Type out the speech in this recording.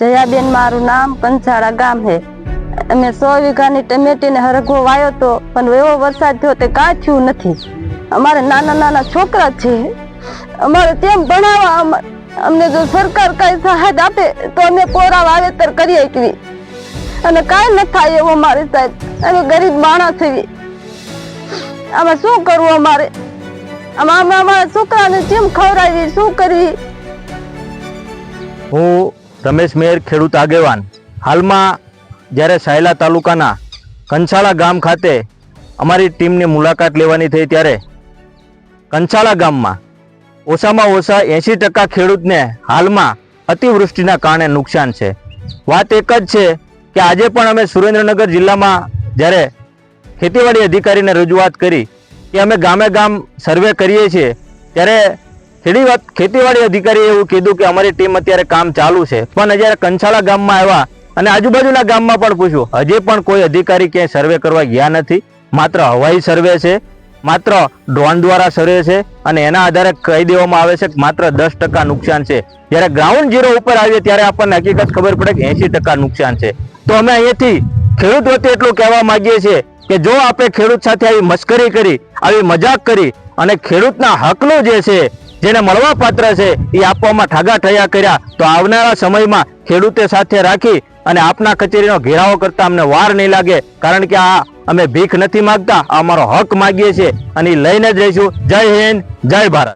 જયાબેન મારું નામ કંસાળા ગામ છે અમે સો વીઘાની ટમેટી ને હરગવો વાયો તો, પણ એવો વરસાદ થયો તે કાંઈ થયું નથી. અમારે નાના નાના છોકરા છે. અમારે તેમ ભણાવવા અમને જો સરકાર કઈ સહાય આપે, તો અમે કોરા વાવેતર કરી શકવી અને કાંઈ ન થાય એવું મારી સાહેબ. અમે ગરીબ માણસ છીએ આમાં શું કરવું અમારે? આમાં અમે અમારા છોકરાને કેમ ખવડાવી શું કરવી હું રમેશ મેર ખેડૂત આગેવાન. હાલમાં જ્યારે સાયલા તાલુકાના કંસાળા ગામ ખાતે અમારી ટીમની મુલાકાત લેવાની થઈ ત્યારે કંસાળા ગામમાં ઓછામાં ઓછા એંશી ટકા ખેડૂતને હાલમાં અતિવૃષ્ટિના કારણે નુકસાન છે. વાત એક જ છે કે આજે પણ અમે સુરેન્દ્રનગર જિલ્લામાં જ્યારે ખેતીવાડી અધિકારીને રજૂઆત કરી કે અમે ગામે ગામ સર્વે કરીએ છીએ, ત્યારે ખેડી ખેતીવાડી અધિકારીએ એવું કીધું કે અમારી ટીમ અત્યારે કામ ચાલુ છે. પણ જ્યારે કંસાળા ગામમાં આવ્યા અને આજુબાજુના ગામમાં પણ પૂછ્યું. હજી પણ કોઈ અધિકારી ક્યાંય સર્વે કરવા ગયા નથી. માત્ર હવાઈ સર્વે છે, માત્ર ડ્રોન દ્વારા સર્વે છે અને એના આધારે કહી દેવામાં આવે છે કે માત્ર દસ ટકા નુકસાન છે. જ્યારે ગ્રાઉન્ડ ઝીરો ઉપર આવીએ ત્યારે આપણને હકીકત ખબર પડે કે એંશી ટકા નુકસાન છે. તો અમે અહીંયાથી ખેડૂત વતી એટલું કહેવા માંગીએ છીએ કે જો આપણે ખેડૂત સાથે આવી મસ્કરી કરી, આવી મજાક કરી અને ખેડૂતના હકનું જે છે જેને મળવા પાત્ર છે, એ આપવામાં ઠાગા ઠયા કર્યા. તો આવનારા સમયમાં ખેડૂતે સાથે રાખી અને આપના કચેરીનો ઘેરાવો કરતા અમને વાર નહીં લાગે. કારણ કે આ અમે ભીખ નથી માગતા અમારો હક માગીએ છીએ અને લઈને જ રહીશું. જય હિન્દ, જય ભારત.